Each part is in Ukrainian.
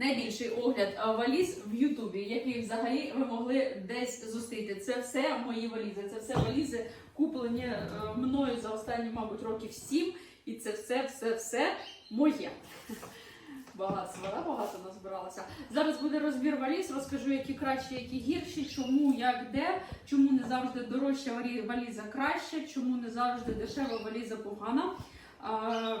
найбільший огляд е, валіз в Ютубі, який взагалі ви могли десь зустріти. Це все мої валізи. Це все валізи, куплені е, мною за останні, мабуть, років сім. І це все, все, все моє. Багатство, да? багато назбиралося. Зараз буде розбір валіз, розкажу, які кращі, які гірші, чому, як, де, чому не завжди дорожча валіза краще, чому не завжди дешева валіза погана.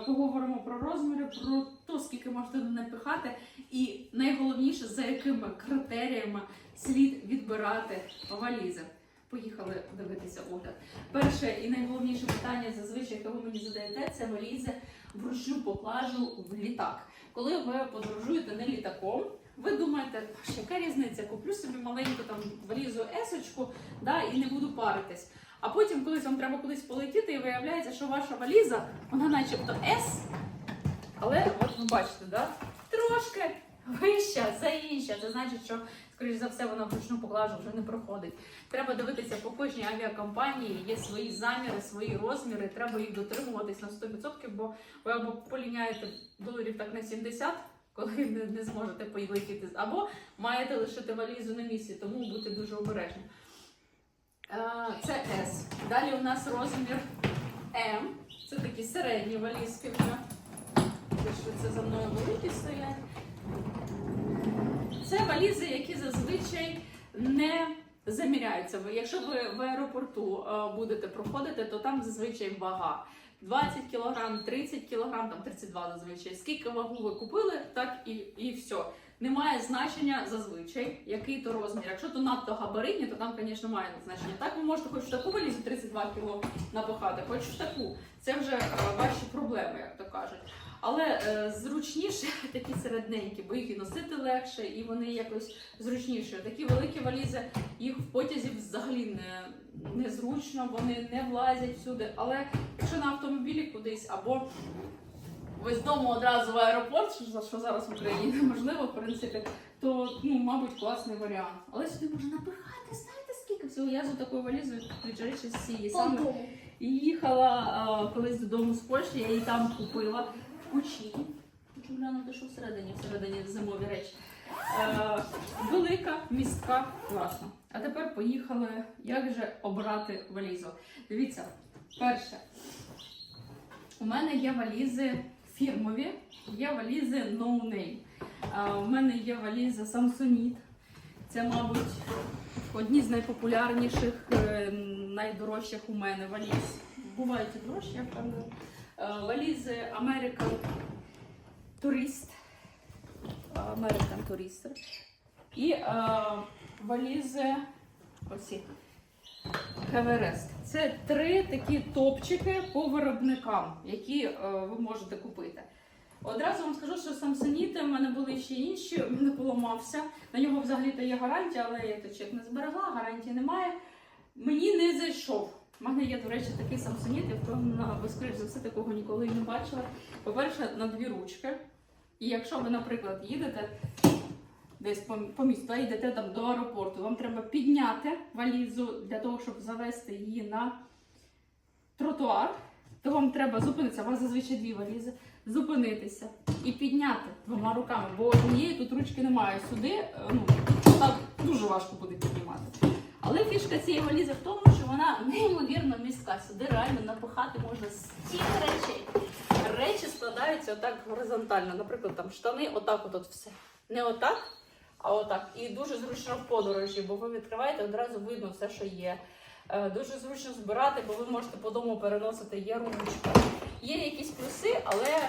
Поговоримо про розміри, про те, скільки можете не пихати, і найголовніше, за якими критеріями слід відбирати валізи. Поїхали дивитися огляд. Перше і найголовніше питання, зазвичай, яке ви мені задаєте, це валізи вручну поклажу в літак. Коли ви подорожуєте не літаком, ви думаєте, «Боже, яка різниця? Куплю собі маленьку там валізу есочку, да, і не буду паритись. А потім, колись вам треба кудись полетіти, і виявляється, що ваша валіза, вона начебто С, але от ви бачите, да, трошки вища за інша. Це значить, що, скоріш за все, вона вручну поклажу вже не проходить. Треба дивитися по кожній авіакомпанії, є свої заміри, свої розміри, треба їх дотримуватись на 100%, бо ви або поліняєте доларів так на 70, коли не, не зможете полетіти, або маєте лишити валізу на місці, тому будьте дуже обережні. Е, Це S. Далі у нас розмір М. Це такі середні валізки вже. Що це за мною великі стоять. Це валізи, які зазвичай не заміряються. Якщо ви в аеропорту е, будете проходити, то там зазвичай вага. 20 кг, 30 кг, там 32 зазвичай. Скільки вагу ви купили, так і, і все. Немає значення зазвичай, який то розмір. Якщо то надто габаритні, то там, звісно, має значення. Так ви можете хоч таку валізу 32 кг напихати, хоч таку. Це вже е, ваші проблеми, як то кажуть. Але е, зручніше такі середненькі, бо їх і носити легше, і вони якось зручніші. Такі великі валізи, їх в потязі взагалі не, не зручно, вони не влазять всюди. Але якщо на автомобілі кудись або ви з дому одразу в аеропорт, що, за- що зараз в Україні неможливо, в принципі, то ну, мабуть, класний варіант. Але сюди можна напихати, знаєте скільки всього. Я за такою валізою речі з цієї саме і їхала а, колись додому з Польщі, я її там купила в кучі. Хочу глянути, що всередині, всередині зимові речі. Е, велика, містка, класно. А тепер поїхали, як же обрати валізу. Дивіться, перше, у мене є валізи фірмові, є валізи no name. Е, у мене є валіза Samsonite. Це, мабуть, одні з найпопулярніших, е, найдорожчих у мене валіз. Бувають і дорожчі, я впевнена. Е, Валізи American Tourist. American Tourister. І е, валізи оці. Еверест. Це три такі топчики по виробникам, які е, ви можете купити. Одразу вам скажу, що Самсоніти в мене були ще інші, в мене поламався. На нього взагалі-то є гарантія, але я той не зберегла, гарантії немає. Мені не зайшов. У мене є, до речі, такий Самсоніт, я впевнена, ви, скоріш за все, такого ніколи не бачила. По-перше, на дві ручки. І якщо ви, наприклад, їдете десь по, по місту, йдете там до аеропорту, вам треба підняти валізу для того, щоб завести її на тротуар, то вам треба зупинитися. У вас зазвичай дві валізи, зупинитися і підняти двома руками, бо однієї тут ручки немає. Сюди е, ну, так дуже важко буде піднімати. Але фішка цієї валізи в тому, що вона неймовірно містка. Сюди реально напихати можна стільки речей. Речі складаються отак горизонтально. Наприклад, там штани, отак от, от все. Не отак, а отак. І дуже зручно в подорожі, бо ви відкриваєте, одразу видно все, що є. Е, Дуже зручно збирати, бо ви можете по дому переносити, є ручка. Є якісь плюси, але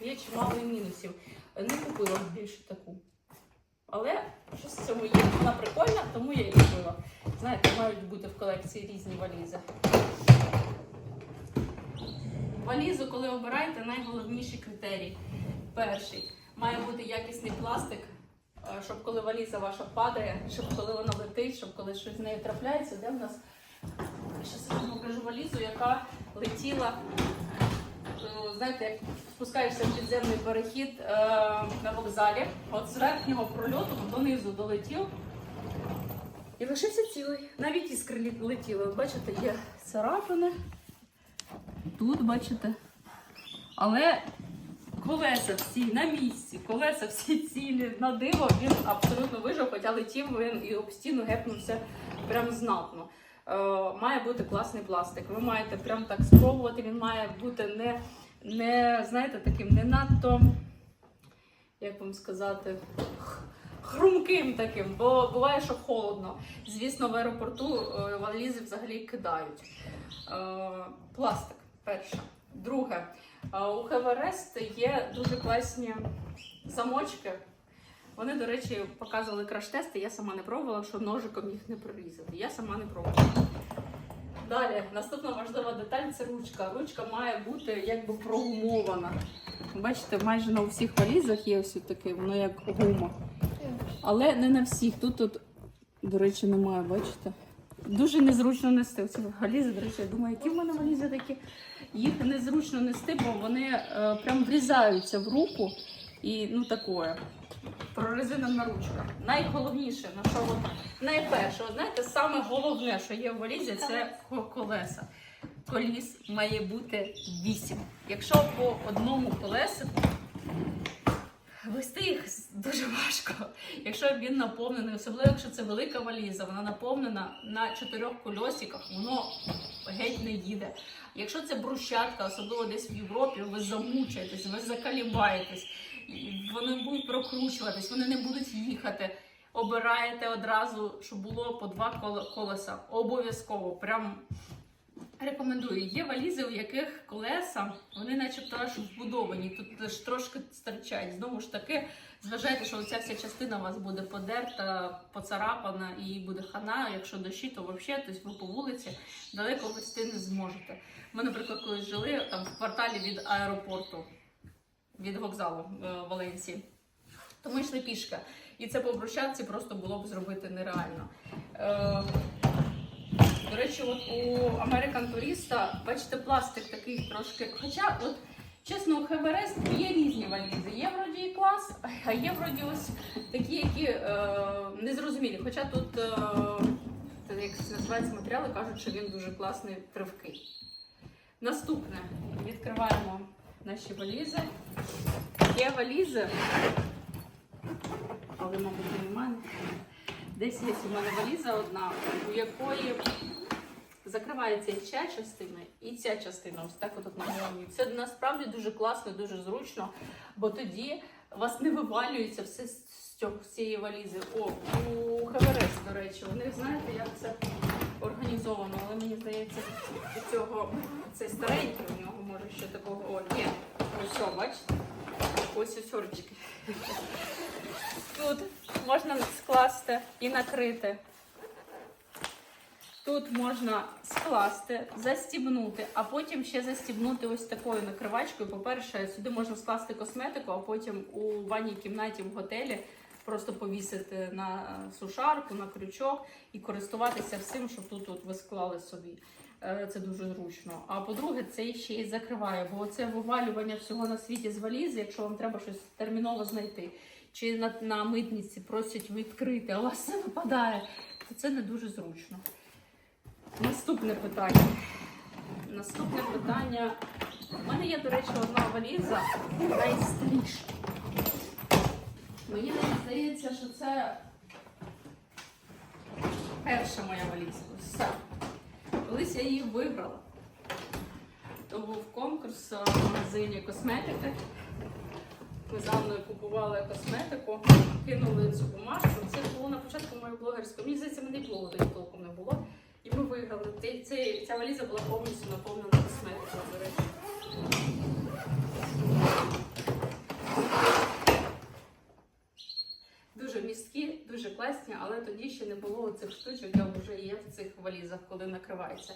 є чимало мінусів. Не купила більше таку. Але щось в цьому є. Вона прикольна, тому я її купила. Знаєте, мають бути в колекції різні валізи. Валізу, коли обираєте, найголовніші критерії. Перший має бути якісний пластик, щоб коли валіза ваша падає, щоб коли вона летить, щоб коли щось з нею трапляється, де в нас Щас я вам покажу валізу, яка летіла. е, Знаєте, як спускаєшся в підземний перехід е, на вокзалі, от з верхнього прольоту донизу долетів. І лишився цілий. Навіть іскри летіли. Бачите, є царапини. Тут бачите. Але колеса всі на місці, колеса всі цілі на диво. Він абсолютно вижив, хоча летів він і об стіну гепнувся прям знатно. Е, має бути класний пластик. Ви маєте прям так спробувати. Він має бути не, не знаєте, таким не надто, як вам сказати, хрумким таким, бо буває, що холодно. Звісно, в аеропорту е, валізи взагалі кидають. Е, пластик, перше. Друге, у Хеверест є дуже класні замочки. Вони, до речі, показували краш-тести. Я сама не пробувала, що ножиком їх не прорізати. Я сама не пробувала. Далі, наступна важлива деталь це ручка. Ручка має бути якби прогумована. Бачите, майже на всіх валізах є ось таке, воно як гума. Але не на всіх. Тут, тут до речі, немає, бачите? Дуже незручно нести. Оці валізи, до речі, я думаю, які в мене валізи такі. Їх незручно нести, бо вони е, прям врізаються в руку і ну такое. Прорезинена ручка. Найголовніше, на що от, найперше, от знаєте, саме головне, що є в валізі, це колеса. Коліс має бути 8. Якщо по одному колесику Вести їх дуже важко. Якщо він наповнений, особливо якщо це велика валіза, вона наповнена на чотирьох кольосиках, воно геть не їде. Якщо це брусчатка, особливо десь в Європі, ви замучаєтесь, ви закалібаєтесь, вони будуть прокручуватись, вони не будуть їхати. Обираєте одразу, щоб було по два коле- колеса. Обов'язково. Прям Рекомендую. Є валізи, у яких колеса, вони начебто аж вбудовані. Тут ж трошки стирчать. Знову ж таки, зважайте, що оця вся частина у вас буде подерта, поцарапана і буде хана. Якщо дощі, то взагалі тобто ви по вулиці далеко вести не зможете. Ми, наприклад, колись жили там в кварталі від аеропорту, від вокзалу е, Валенції. То ми йшли пішки. І це по брусчатці просто було б зробити нереально. До речі, от у American Tourista, бачите, пластик такий трошки. Хоча, от чесно, у Хеверест є різні валізи. Є вроді і клас, а є вроді ось такі, які е, незрозумілі. Хоча тут, е, як називається матеріали, кажуть, що він дуже класний, тривкий. Наступне відкриваємо наші валізи. Є валізи, але, мабуть, немає. Десь є у мене валіза одна, у якої закривається і ця частина, і ця частина. Ось так от на голові. Це насправді дуже класно, дуже зручно, бо тоді у вас не вивалюється все з цієї валізи. О, у ХВРС, до речі, вони знаєте, як це організовано, але мені здається, у цього цей старенький у нього може ще такого. О, є. Ось, бачите? Ось ось орчики. Тут можна скласти і накрити. Тут можна скласти, застібнути, а потім ще застібнути ось такою накривачкою. По-перше, сюди можна скласти косметику, а потім у ванній кімнаті в готелі просто повісити на сушарку, на крючок і користуватися всім, щоб тут от ви склали собі. Е, Це дуже зручно. А по-друге, це ще й закриває, бо це вивалювання всього на світі з валізи, якщо вам треба щось терміново знайти, чи на, на митниці просять відкрити, а у вас все випадає, то це не дуже зручно. Наступне питання. Наступне питання. У мене є, до речі, одна валіза найстаріша. Мені здається, що це перша моя валіза. Ця. Колись я її виграла. То був конкурс в магазині косметики. Ми з Анною купували косметику, кинули цю бумажку. Це було на початку моєї блогерської. Мені здається, мене блогу тоді толком не було. І ми виграли. Цей- ця валіза була повністю наповнена косметикою, до речі. Дуже місткі, дуже класні, але тоді ще не було цих штучок, як вже є в цих валізах, коли накривається.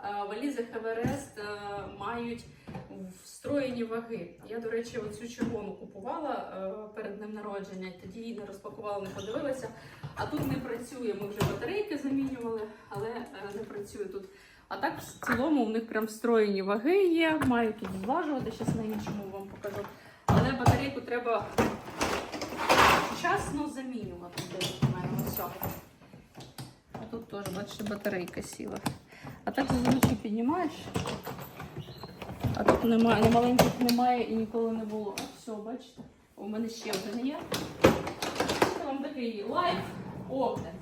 Е, Валізи Хеверест е, мають встроєні ваги. Я, до речі, оцю червону купувала е, перед днем народження, тоді її не розпакувала, не подивилася. А тут не працює. Ми вже батарейки замінювали, але не працює тут. А так в цілому у них прям встроєні ваги є, мають тут зважувати, зараз на іншому вам покажу. Але батарейку треба вчасно замінювати. Десь у мене ось. А тут теж, бачите, батарейка сіла. А так зазвичай піднімаєш А тут немає, на маленьких немає і ніколи не було. Все, бачите? У мене ще один є. Це вам такий лайф огляд.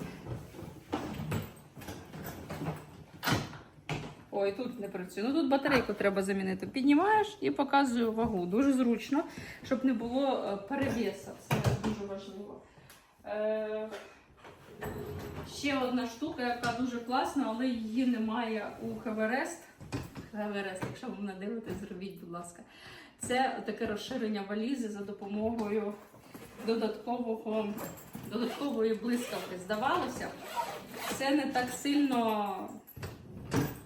Ой, тут не працює. Ну тут батарейку треба замінити. Піднімаєш і показую вагу. Дуже зручно, щоб не було е. Це дуже важливо. Ще одна штука, яка дуже класна, але її немає у Хеверест. Хеверест, якщо ви мене дивитесь, зробіть, будь ласка. Це таке розширення валізи за допомогою додаткового, додаткової блискавки. Здавалося, це не так сильно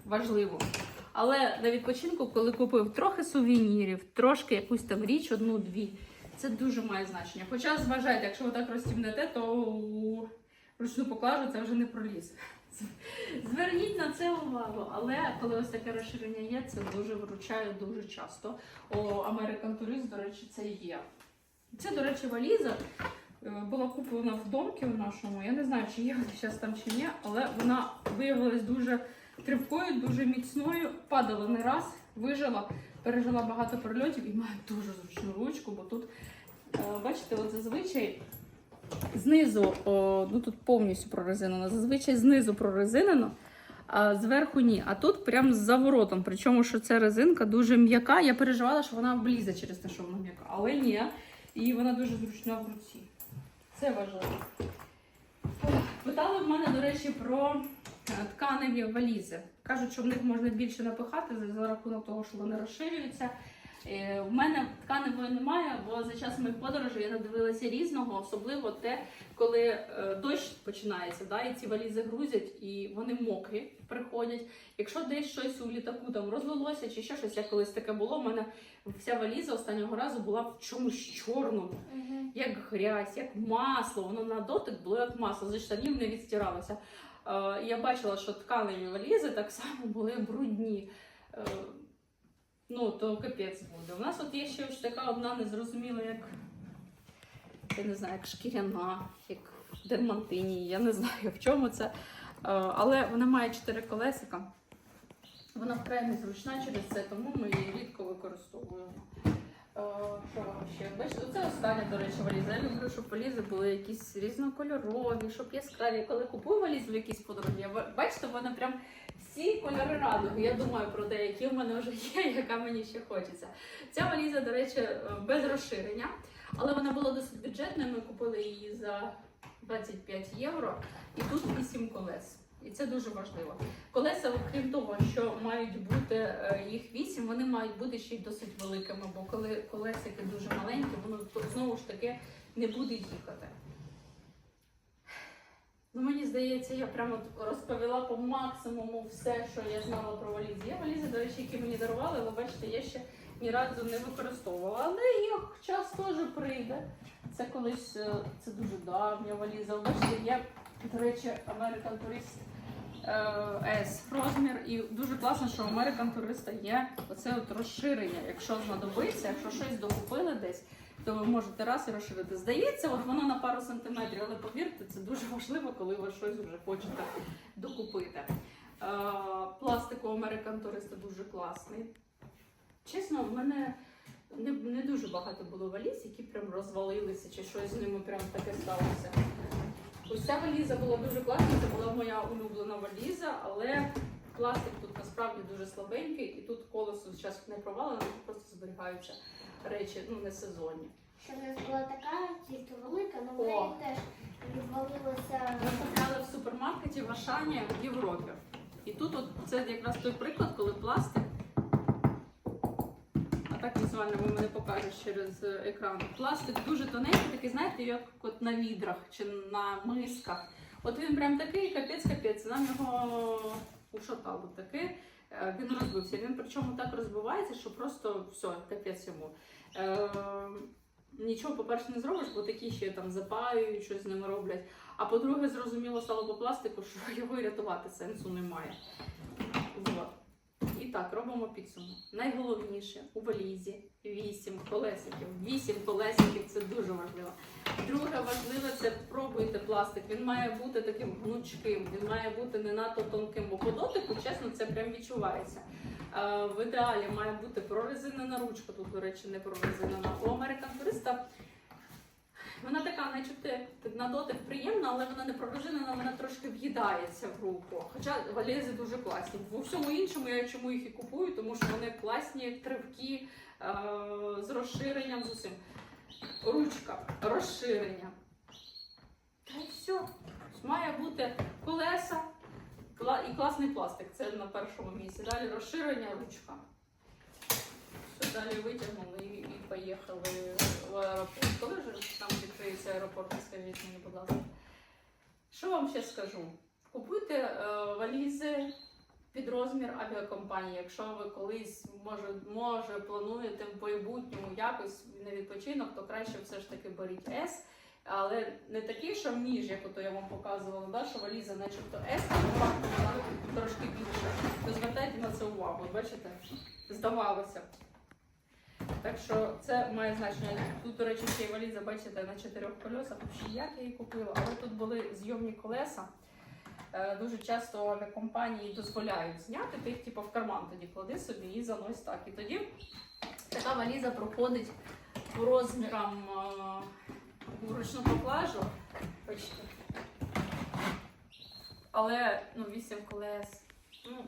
важливо. Але на відпочинку, коли купив трохи сувенірів, трошки якусь там річ, одну-дві, це дуже має значення. Хоча зважайте, якщо ви так розтібнете, то у ручну поклажу це вже не проліз. Зверніть на це увагу, але коли ось таке розширення є, це дуже виручає дуже часто. У American Tourist, до речі, це є. Це, до речі, валіза е, була куплена в домкі у нашому. Я не знаю, чи є зараз там чи ні, але вона виявилась дуже тривкою, дуже міцною. Падала не раз, вижила, пережила багато прильотів і має дуже зручну ручку, бо тут, е, бачите, от зазвичай знизу, о, ну тут повністю прорезинено, зазвичай знизу прорезинено, а зверху ні. А тут прям з заворотом. Причому, що ця резинка дуже м'яка. Я переживала, що вона влізе через те, що вона м'яка. Але ні. І вона дуже зручна в руці. Це важливо. Питали в мене, до речі, про е, тканеві валізи. Кажуть, що в них можна більше напихати за рахунок того, що вони розширюються. Е, В мене тканевої немає, бо за час моїх подорожей я надивилася різного, особливо те, коли е, дощ починається, да, і ці валізи грузять, і вони мокрі приходять. Якщо десь щось у літаку там розлилося чи ще щось, як колись таке було, у мене вся валіза останнього разу була в чомусь чорному, як грязь, як масло. Воно на дотик було як масло, зі штанів не відстиралося. Е, Я бачила, що тканеві валізи так само були брудні. Ну, то капець буде. У нас от є ще ось така одна незрозуміла, як я не знаю, як шкіряна, як дермантині. Я не знаю, в чому це. Е, Але вона має чотири колесика. Вона вкрай незручна через це, тому ми її рідко використовуємо. Е, Що ще? Бачите, це остання, до речі, валіза. Я люблю, щоб валізи були якісь різнокольорові, щоб яскраві. Коли купую валізу в якійсь подорожі, бачите, вона прям всі кольори радуги. Я думаю про те, які в мене вже є, яка мені ще хочеться. Ця валіза, до речі, е, без розширення, але вона була досить бюджетною. Ми купили її за 25 євро, і тут 8 колес. І це дуже важливо. Колеса, окрім того, що мають бути е, їх 8, вони мають бути ще й досить великими, бо коли колесики дуже маленькі, воно знову ж таки не буде їхати. Ну, мені здається, я прямо розповіла по максимуму все, що я знала про валізи. Є валізи, до речі, які мені дарували, але бачите, я ще ні разу не використовувала. Але їх час теж прийде. Це колись е, це дуже давня валіза. Бачите, я, до речі, American Tourist S розмір. І дуже класно, що у American Tourist є оце от розширення. Якщо знадобиться, якщо щось докупили десь, то ви можете раз і розширити. Здається, от воно на пару сантиметрів, але повірте, це дуже важливо, коли ви щось вже хочете докупити. Е, пластик у American Tourist дуже класний. Чесно, в мене не, не дуже багато було валіз, які прям розвалилися, чи щось з ними прям таке сталося. Ось ця валіза була дуже класна, це була моя улюблена валіза, але пластик тут насправді дуже слабенький, і тут колесо зараз не провалене, тут просто зберігаються речі, ну не сезонні. Що в нас була така, тільки велика, але в О. неї теж відвалилося. Ми купляли в супермаркеті в Ашані в Європі. І тут от це якраз той приклад, коли пластик. Так візуально ви мене покажеш через е, екран. Пластик дуже тоненький, такий, знаєте, як от на відрах чи на мисках. От він прям такий капець-капець. Нам його ушатало таки. Е, Він розбився. Він причому так розбивається, що просто все, капець йому. Е, Нічого, по-перше, не зробиш, бо такі ще там запаюють, щось з ними роблять. А по-друге, зрозуміло стало по пластику, що його і рятувати сенсу немає. Так, робимо підсумок. Найголовніше у валізі 8 колесиків. 8 колесиків це дуже важливо. Друге важливе це купуєте пластик, він має бути таким гнучким, він має бути не надто тонким, бо по дотику, чесно, це прям відчувається. Е, В ідеалі має бути прорезинена ручка, тут, до речі, не прорезинена. У American Tourist вона така, начебто, на дотик приємна, але вона не прорезинена, вона трошки в'їдається в руку. Хоча валізи дуже класні. В усьому іншому я чому їх і купую, тому що вони класні, тривкі, е, з розширенням, з усім. Ручка, розширення. Та й все. Має бути колеса і класний пластик. Це на першому місці. Далі розширення, ручка. Все, далі витягнули і поїхали в аеропорт. Коли вже там відкриється аеропорт, скажіть мені, будь ласка. Що вам ще скажу? Купуйте е, валізи під розмір авіакомпанії. Якщо ви колись може, може плануєте в майбутньому якось на відпочинок, то краще все ж таки беріть S. Але не такий, що ніж, як ото я вам показувала, да, що валіза начебто S, а вона трошки більше. То звертайте на це увагу. Бачите, здавалося. Так що це має значення. Тут, до речі, ще й валіза, бачите, на чотирьох колесах. Взагалі, як я її купила, але тут були зйомні колеса. Е, Дуже часто авіакомпанії дозволяють зняти, ти їх типу, в карман тоді клади собі і занось так. І тоді така валіза проходить по розмірам е, ручну поклажу. Бачите. Але ну, 8 колес. Ну,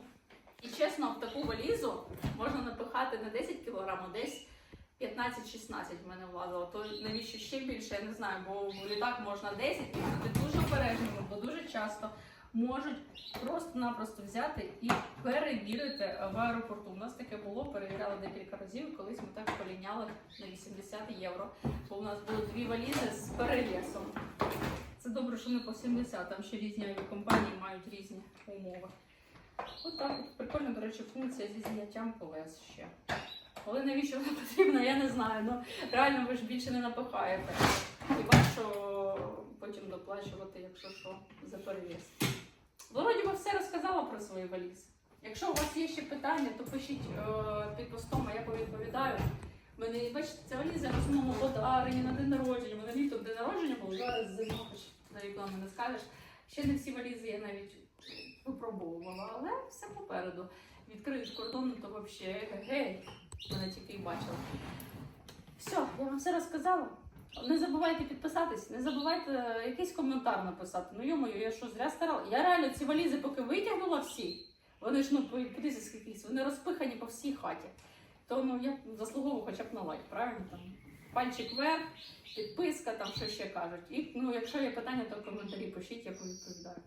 і чесно, в таку валізу можна напихати не 10 кг, а десь 15-16 в мене влазило. То навіщо ще більше, я не знаю, бо в літак можна 10 і бути дуже обережними, бо дуже часто можуть просто-напросто взяти і перевірити в аеропорту. У нас таке було, перевіряли декілька разів. Колись ми так поліняли на 80 євро. Бо у нас було дві валізи з перевесом. Це добре, що не по 70, там ще різні авіакомпанії мають різні умови. От так от прикольно, до речі, функція зі зняттям колес ще. Але навіщо вона потрібна, я не знаю. Ну реально ви ж більше не напихаєте. Хіба що потім доплачувати, якщо що, за перевіз. Вроді би все розказала про свої валізи. Якщо у вас є ще питання, то пишіть е, під постом, а я повідповідаю. Мене, бачите, ця валіза основному подарені на день народження. Мене літом день народження було, зараз зима, хоч на рекламу не скажеш. Ще не всі валізи я навіть випробовувала, але все попереду. Відкриють кордон, то взагалі гей, мене тільки і бачила. Все, я вам все розказала. Не забувайте підписатись, не забувайте е, якийсь коментар написати. Ну йомою, я що зря старала. Я реально ці валізи, поки витягнула всі, вони ж ну подивіться скільки, вони розпихані по всій хаті. То ну я заслуговую хоча б на лайк, правильно? Там пальчик вверх, підписка, там що ще кажуть. І ну, якщо є питання, то в коментарі пишіть, я повідповідаю.